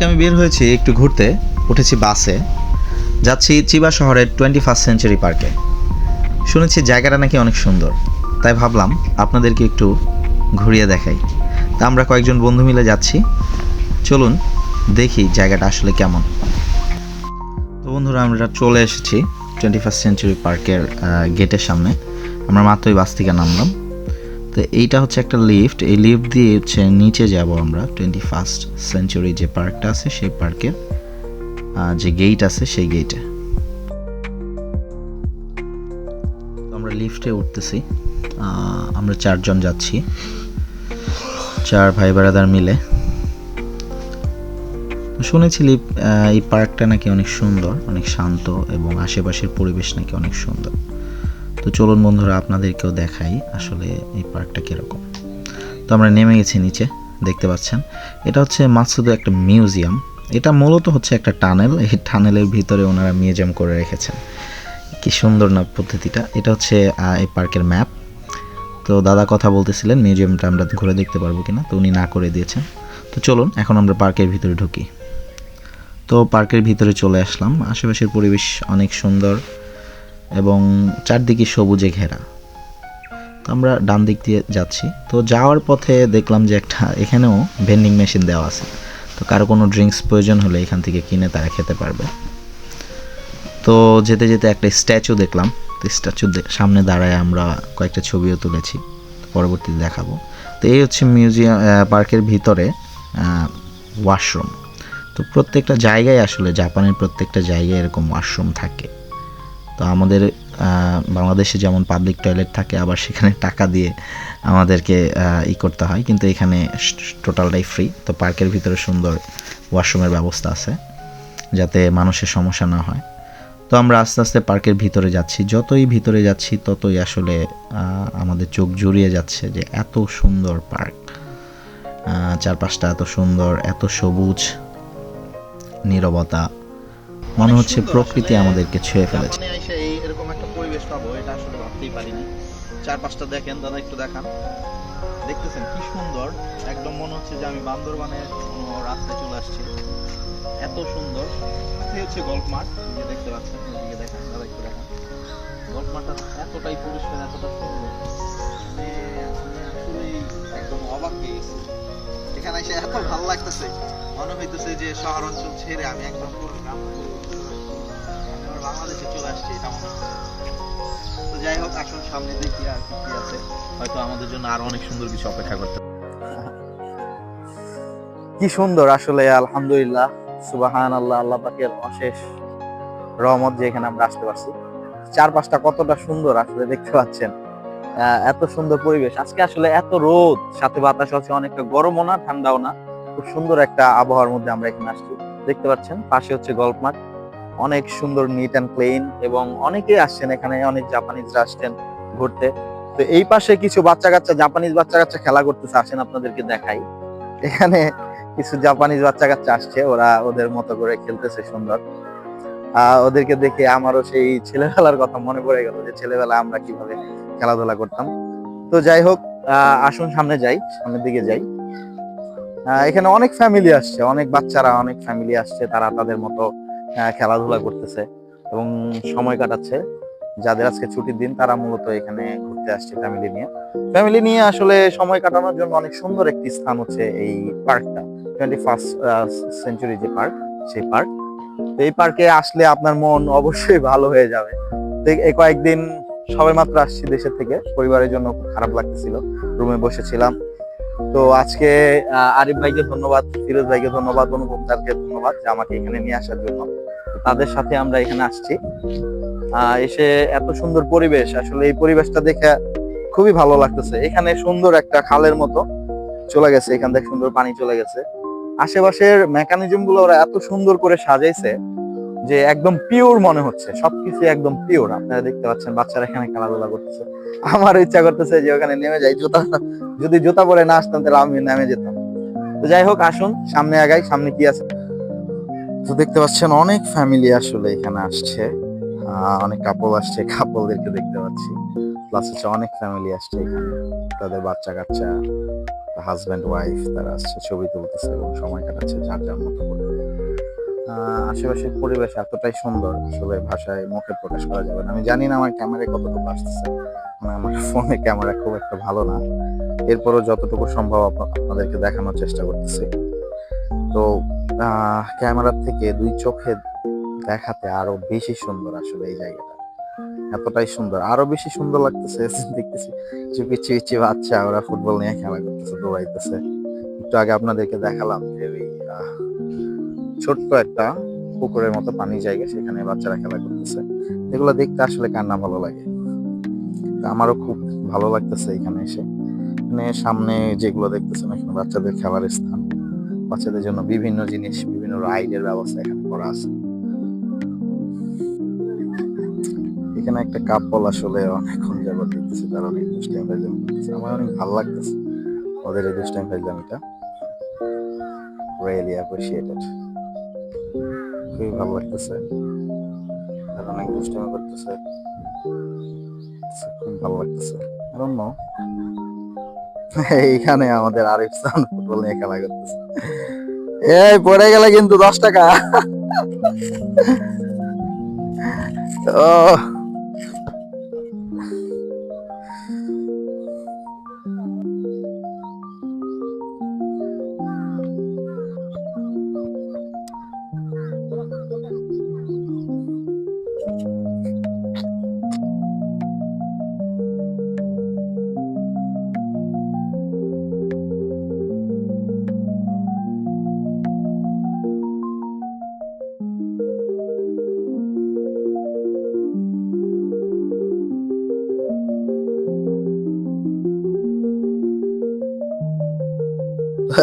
আজকে আমি বের হয়েছি একটু ঘুরতে, উঠেছি বাসে। যাচ্ছি চিবা শহরের টোয়েন্টি ফার্স্ট সেঞ্চুরি পার্কে শুনেছি জায়গাটা নাকি অনেক সুন্দর। তাই ভাবলাম আপনাদেরকে একটু ঘুরিয়ে দেখাই। তা আমরা কয়েকজন বন্ধু মিলে যাচ্ছি। চলুন দেখি জায়গাটা আসলে কেমন। তো বন্ধুরা, আমরা চলে এসেছি টোয়েন্টি ফার্স্ট সেঞ্চুরি পার্কের গেটের সামনে। আমরা মাত্রই বাস থেকে নামলাম। তো এইটা হচ্ছে একটা লিফট এই লিফট দিয়ে হচ্ছে নিচে যাব আমরা টোয়েন্টি ফার্স্ট সেঞ্চুরি যে পার্কটা আছে, সেই পার্কের যে গেট আছে, সেই গেটে আমরা লিফটে উঠতেছি আমরা চারজন যাচ্ছি, চার ভাই বেড়াদার মিলে। শুনেছি এই পার্কটা নাকি অনেক সুন্দর, অনেক শান্ত এবং আশেপাশের পরিবেশ নাকি অনেক সুন্দর। তো চলুন বন্ধুরা আপনাদেরকেও দেখাই আসলে এই পার্কটা কীরকম। তো আমরা নেমে গেছি নিচে, দেখতে পাচ্ছেন। এটা হচ্ছে মাকসুদের একটা মিউজিয়াম। এটা মূলত হচ্ছে একটা টানেল। এই টানেলের ভিতরে ওনারা মিউজিয়াম করে রেখেছেন। কি সুন্দর না পদ্ধতিটা। এটা হচ্ছে এই পার্কের ম্যাপ। তো দাদা কথা বলতেছিলেন, মিউজিয়ামটা আমরা ঘুরে দেখতে পারব কিনা, তো উনি না করে দিয়েছেন। তো চলুন, এখন আমরা পার্কের ভিতরে ঢুকি। তো পার্কের ভিতরে চলে আসলাম। আশেপাশের পরিবেশ অনেক সুন্দর। এবং চারদিকে সবুজে ঘেরা। তো আমরা ডান দিক দিয়ে যাচ্ছি। তো যাওয়ার পথে দেখলাম যে একটা এখানেও ভেন্ডিং মেশিন দেওয়া আছে। তো কারও কোনো ড্রিঙ্কস প্রয়োজন হলে এখান থেকে কিনে তারা খেতে পারবে। তো যেতে যেতে একটা স্ট্যাচু দেখলাম। তো স্ট্যাচু সামনে দাঁড়ায় আমরা কয়েকটা ছবিও তুলেছি। পরবর্তীতে দেখাবো। তো এই হচ্ছে মিউজিয়াম পার্কের ভিতরে ওয়াশরুম তো প্রত্যেকটা জায়গায় আসলে জাপানের প্রত্যেকটা জায়গায় এরকম ওয়াশরুম থাকে। তো আমাদের বাংলাদেশে যেমন পাবলিক টয়লেট থাকে, আবার সেখানে টাকা দিয়ে আমাদেরকে ই করতে হয়। কিন্তু এখানে টোটালটাই ফ্রি তো পার্কের ভিতরে সুন্দর ওয়াশরুমের ব্যবস্থা আছে, যাতে মানুষের সমস্যা না হয়। তো আমরা আস্তে আস্তে পার্কের ভিতরে যাচ্ছি। যতই ভিতরে যাচ্ছি, ততই আসলে আমাদের চোখ জুড়িয়ে যাচ্ছে যে এত সুন্দর পার্ক চারপাশটা এত সুন্দর, এত সবুজ, নীরবতা। মনে হচ্ছে প্রকৃতি আমাদেরকে ছুঁয়ে ফেলেছে। এই এরকম একটা পরিবেশ পাবো, এটা আসলে ভাবতেই পারিনি। চারপাশটা দেখেন দাদা, একটু দেখান। দেখতেছেন কি সুন্দর? একদম মনে হচ্ছে যে আমি বান্দরবানের কোনো রাস্তায় চলে আসছি। এত সুন্দর। সাথে হচ্ছে গল্ফ মাঠ যে দেখতে পাচ্ছেন ওইদিকে দেখান, দাদা একটু দেখান। গল্ফ মাঠটা এতটাই পরিষ্কার, এতটা সুন্দর। মানে আমি আসলেই একদম অবাক হয়ে গেছি। এখানে এসে এত ভালো লাগতেছে। মনে হইতেছে যে শহর অঞ্চল ছেড়ে আমি একদম গ্রাম বাংলাদেশে চলে আসছি, এটা মনে। তো যাই হোক সামনে দেখি আর কি আছে। হয়তো আমাদের জন্য আরও অনেক সুন্দর কিছু অপেক্ষা করতে কি সুন্দর আসলে, আলহামদুলিল্লাহ। সুবাহান আল্লাহ আল্লাহ অশেষ রহমত যে এখানে আমরা আসতে পারছি। চারপাশটা কতটা সুন্দর আসলে দেখতে পাচ্ছেন। এত সুন্দর পরিবেশ। আজকে আসলে এত রোদ, সাথে বাতাস আছে, অনেকটা গরমও না, ঠান্ডাও না। খুব সুন্দর একটা আবহাওয়ার মধ্যে আমরা এখানে আসছি। দেখতে পাচ্ছেন, পাশে হচ্ছে মাঠ অনেক সুন্দর নিট অ্যান্ড ক্লিন এবং অনেকেই আসছেন এখানে, অনেক জাপানিজরা আসছেন ঘুরতে। তো এই পাশে কিছু বাচ্চা কাচ্চা জাপানিজ বাচ্চা কাচ্চা খেলা করতেছে, আসেন আপনাদেরকে দেখাই। এখানে কিছু জাপানিজ বাচ্চা কাচ্চা আসছে, ওরা ওদের মতো করে খেলতেছে সুন্দর। আহ, ওদেরকে দেখে আমারও সেই ছেলেবেলার কথা মনে পড়ে গেল যে ছেলেবেলা আমরা কীভাবে খেলাধুলা করতাম। তো যাই হোক আসুন সামনে যাই, সামনের দিকে যাই। এখানে অনেক ফ্যামিলি আসছে, অনেক বাচ্চারা, অনেক ফ্যামিলি আসছে, তারা তাদের মতো খেলাধুলা করতেছে এবং সময় কাটাচ্ছে। যাদের আজকে ছুটির দিন, তারা মূলত এখানে ঘুরতে আসছে ফ্যামিলি নিয়ে। ফ্যামিলি নিয়ে আসলে সময় কাটানোর জন্য অনেক সুন্দর একটি স্থান হচ্ছে এই পার্কটা টোয়েন্টি ফার্স্ট সেঞ্চুরি যে পার্ক, সেই পার্ক। এই পার্কে আসলে আপনার মন অবশ্যই ভালো হয়ে যাবে। কয়েকদিন সবে মাত্র আসছি দেশের থেকে। পরিবারের জন্য খারাপ লাগতেছিল। রুমে বসেছিলাম। তো আজকে আরিফ ভাইকে ধন্যবাদ, ফিরোজ ভাইকে ধন্যবাদ, অনুপম দারকে ধন্যবাদ যে আমাকে এখানে নিয়ে আসার জন্য। তাদের সাথে আমরা এখানে আসছি। এসে এত সুন্দর পরিবেশ, আসলে এই পরিবেশটা দেখে খুবই ভালো লাগতেছে। এখানে সুন্দর একটা খালের মতো চলে গেছে। এখান থেকে সুন্দর পানি চলে গেছে। আশেপাশের মেকানিজমগুলো ওরা এত সুন্দর করে সাজাইছে। যে একদম পিওর মনে হচ্ছে। সবকিছু একদম পিওর আপনারা দেখতে পাচ্ছেন, বাচ্চারা এখানে খেলাধুলা করতেছে। আমার ইচ্ছা করতেছে যে ওখানে নেমে যাই, জুতা যদি জুতা পরে না আসতাম তাহলে আমি নেমে যেতাম। তো যাই হোক, আসুন, সামনে আগাই, সামনে কি আছে? তো দেখতে পাচ্ছেন, অনেক ফ্যামিলি আসলে এখানে আসছে। অনেক কাপল আসছে কাপলদেরকে দেখতে পাচ্ছি। প্লাস হচ্ছে অনেক ফ্যামিলি আসছে এখানে। তাদের বাচ্চা কাচ্চা হাজব্যান্ড ওয়াইফ তারা আসছে, ছবি তুলতেছে এবং সময় কাটাচ্ছে, যার যার মতো করে। আশেপাশের পরিবেশ এতটাই সুন্দর আসলে ভাষায় মুখে প্রকাশ করা যাবে না। আমি জানি না আমার ক্যামেরায় কতটুকু আসতেছে মানে আমার ফোনে ক্যামেরা খুব একটা ভালো না। এরপরও যতটুকু সম্ভব আপনাদেরকে দেখানোর চেষ্টা করতেছি। তো ক্যামেরার থেকে দুই চোখে দেখাতে আরও বেশি সুন্দর আসলে এই জায়গাটা। এতটাই সুন্দর। আরও বেশি সুন্দর লাগতেছে, দেখতেছি কিছু পিচ্ছি পিচ্ছি বাচ্চা, ওরা ফুটবল নিয়ে খেলা করতেছে, দৌড়াইতেছে। একটু আগে আপনাদেরকে দেখালাম যে ছোট্ট একটা পুকুরের মতো পানি জায়গা সেখানে বাচ্চারা খেলা করতেছে। এগুলো দেখতে আসলে কান্না ভালো লাগে? আমারও খুব ভালো লাগতেছে এখানে এসে। এখানে সামনে যেগুলো দেখতেছেন, এখানে বাচ্চাদের খেলার স্থান। বাচ্চাদের জন্য বিভিন্ন জিনিস, বিভিন্ন রাইডের ব্যবস্থা এখানে করা আছে। এখানে একটা কাপল আসলে অনেকক্ষণ যাবত দেখতেছি, তারা অনেক দুষ্টাইম করতেছে। আমার অনেক ভালো লাগতেছে। ওদের এই দুষ্টাইম ফাইজলামিটা রিয়েলি অ্যাপ্রিসিয়েটেড খুবই ভালো লাগতেছে। আর অনেক দুষ্টামি করতেছে। খুব ভালো লাগতেছে। অন্য এইখানে আমাদের আরিফ সান ফুটবল নিয়ে খেলা করতেছে। এই পড়ে গেলে কিন্তু দশ টাকা। ও।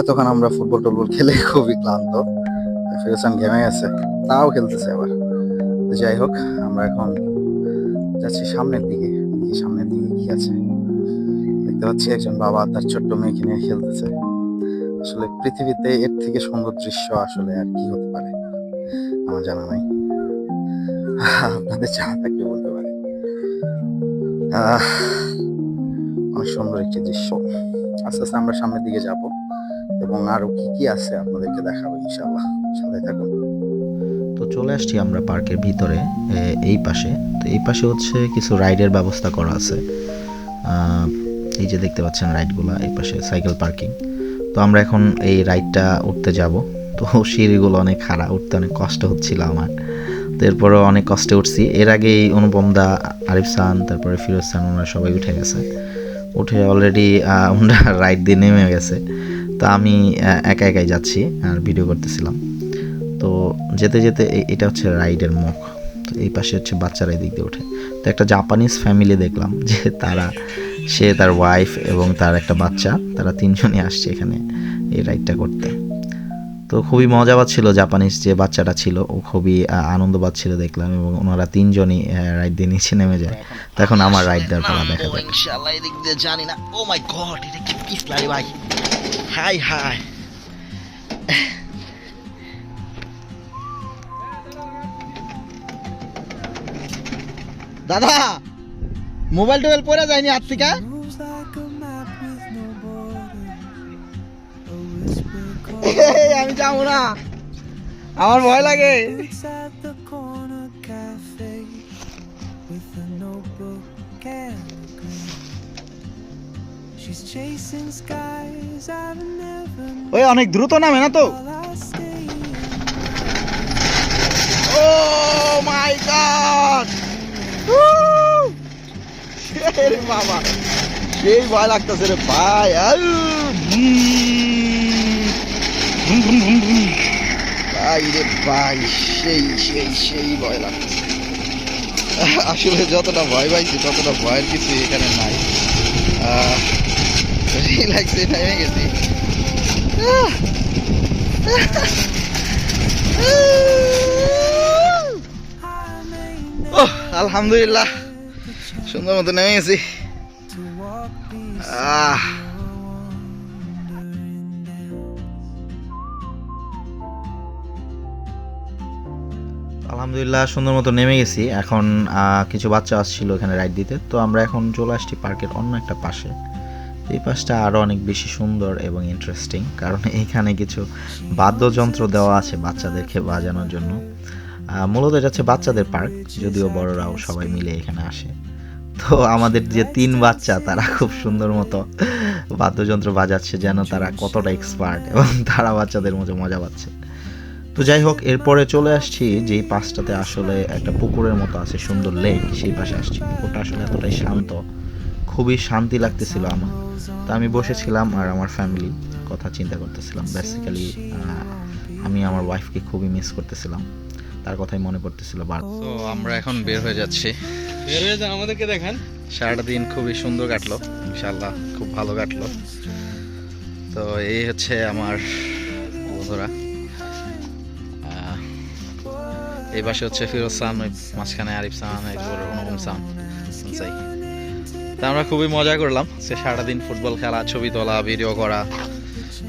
এতক্ষণ আমরা ফুটবল টুটবল খেলে খুবই ক্লান্ত। ফিরোসান ঘেমে গেছে, তাও খেলতেছে আবার। যাই হোক, আমরা এখন যাচ্ছি সামনের দিকে। সামনের দিকে কি আছে। দেখতে পাচ্ছি একজন বাবা তার ছোট্ট মেয়েকে নিয়ে খেলতেছে। আসলে পৃথিবীতে এর থেকে সুন্দর দৃশ্য আসলে আর কি হতে পারে? আমার জানা নাই। আপনাদের জানা থাকলে বলতে পারে অনেক সুন্দর একটি দৃশ্য। আস্তে আস্তে আমরা সামনের দিকে যাব। এবং আরও কি কি আছে আপনাদেরকে দেখাবো ইনশাআল্লাহ। সাথে থাকুন। তো চলে আসছি আমরা পার্কের ভিতরে এই পাশে। তো এই পাশে হচ্ছে কিছু রাইডের ব্যবস্থা করা আছে। এই যে দেখতে পাচ্ছেন রাইডগুলো, এই পাশে সাইকেল পার্কিং। তো আমরা এখন এই রাইডটা উঠতে যাব। তো সিঁড়িগুলো অনেক খারাপ উঠতে অনেক কষ্ট হচ্ছিল আমার। তো এরপরে অনেক কষ্টে উঠছি। এর আগেই অনুপম দা আরিফ সান, তারপরে ফিরোজ সান, ওনারা সবাই উঠে গেছে। উঠে অলরেডি আমরা রাইড দিয়ে নেমে গেছে। তো আমি একা একাই যাচ্ছি আর ভিডিও করতেছিলাম। তো যেতে যেতে এটা হচ্ছে রাইডের মুখ। তো এই পাশে হচ্ছে বাচ্চারা এদিক দিয়ে ওঠে। তো একটা জাপানিজ ফ্যামিলি দেখলাম যে তারা, সে তার ওয়াইফ এবং তার একটা বাচ্চা, তারা তিনজনই আসছে এখানে এই রাইডটা করতে। তো খুবই মজা পাচ্ছিল জাপানিজ যে বাচ্চাটা ছিল, ও খুবই আনন্দ পাচ্ছিল দেখলাম এবং ওনারা তিনজনই রাইড দিয়ে নিচে নেমে যায়। তখন আমার রাইড দেওয়ার পালা দেখা যায় ইনশাআল্লাহ, এদিক দিয়ে জানি না। ও মাই গড এটা কি পিছলা রে ভাই। High high. দাদা মোবাইল টোবাইল পরে যায়নি হাত থেকে? আমি যাব না। আমার ভয় লাগে। ওই অনেক দ্রুত নামে না তো? ও মাই বাবা, সেই ভয় লাগতেছে রে ভাই। আর হম। বুম। ভাই, সেই সেই সেই ভয় লাগতেছে আসলে যতটা ভয় পাইছি, ততটা ভয়ের কিছু এখানে নাই। রিল্যাক্সে নেমে গেছি। আলহামদুলিল্লাহ, সুন্দর মতো নেমে গেছি। আহ আলহামদুলিল্লাহ, সুন্দর মতো নেমে গেছি। এখন কিছু বাচ্চা আসছিল এখানে রাইড দিতে। তো আমরা এখন চলে আসছি পার্কের অন্য একটা পাশে। এই পাশটা আরও অনেক বেশি সুন্দর এবং ইন্টারেস্টিং কারণ এইখানে কিছু বাদ্যযন্ত্র দেওয়া আছে বাচ্চাদেরকে বাজানোর জন্য। মূলত এটা হচ্ছে বাচ্চাদের পার্ক, যদিও বড়রাও সবাই মিলে এখানে আসে। তো আমাদের যে তিন বাচ্চা, তারা খুব সুন্দর মতো বাদ্যযন্ত্র বাজাচ্ছে যেন তারা কতটা এক্সপার্ট এবং তারা বাচ্চাদের মতো মজা পাচ্ছে। তো যাই হোক এরপরে চলে আসছি যেই পাশটাতে আসলে একটা পুকুরের মতো আছে সুন্দর লেক সেই পাশে আসছি। পুকুরটা আসলে এতটাই শান্ত খুবই শান্তি লাগতেছিল আমার। তো আমি বসেছিলাম আর আমার ফ্যামিলি কথা চিন্তা করতেছিলাম। বেসিক্যালি আমি আমার ওয়াইফকে খুবই মিস করতেছিলাম। তার কথাই মনে পড়তেছিল বার তো আমরা এখন বের হয়ে যাচ্ছি। বের হয়ে যান আমাদেরকে দেখান। সারাটা দিন খুবই সুন্দর কাটলো। ইনশাল্লাহ খুব ভালো কাটলো। তো এই হচ্ছে আমার বন্ধুরা। এই পাশে হচ্ছে ফিরোজ সান, ওই মাঝখানে আরিফ সান অনুপম সান সাই তা আমরা খুবই মজা করলাম, সে সারাদিন ফুটবল খেলা, ছবি তোলা ভিডিও করা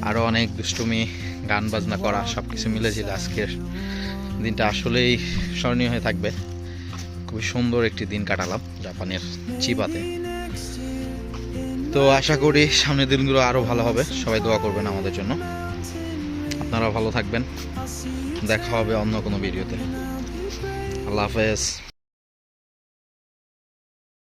আরও অনেক দুষ্টুমি, গান বাজনা করা সব কিছু মিলেছিল আজকের দিনটা। আসলেই স্মরণীয় হয়ে থাকবে। খুবই সুন্দর একটি দিন কাটালাম জাপানের চিবাতে। তো আশা করি সামনের দিনগুলো আরও ভালো হবে। সবাই দোয়া করবেন আমাদের জন্য। আপনারা ভালো থাকবেন। দেখা হবে অন্য কোনো ভিডিওতে আল্লাহ হাফেজ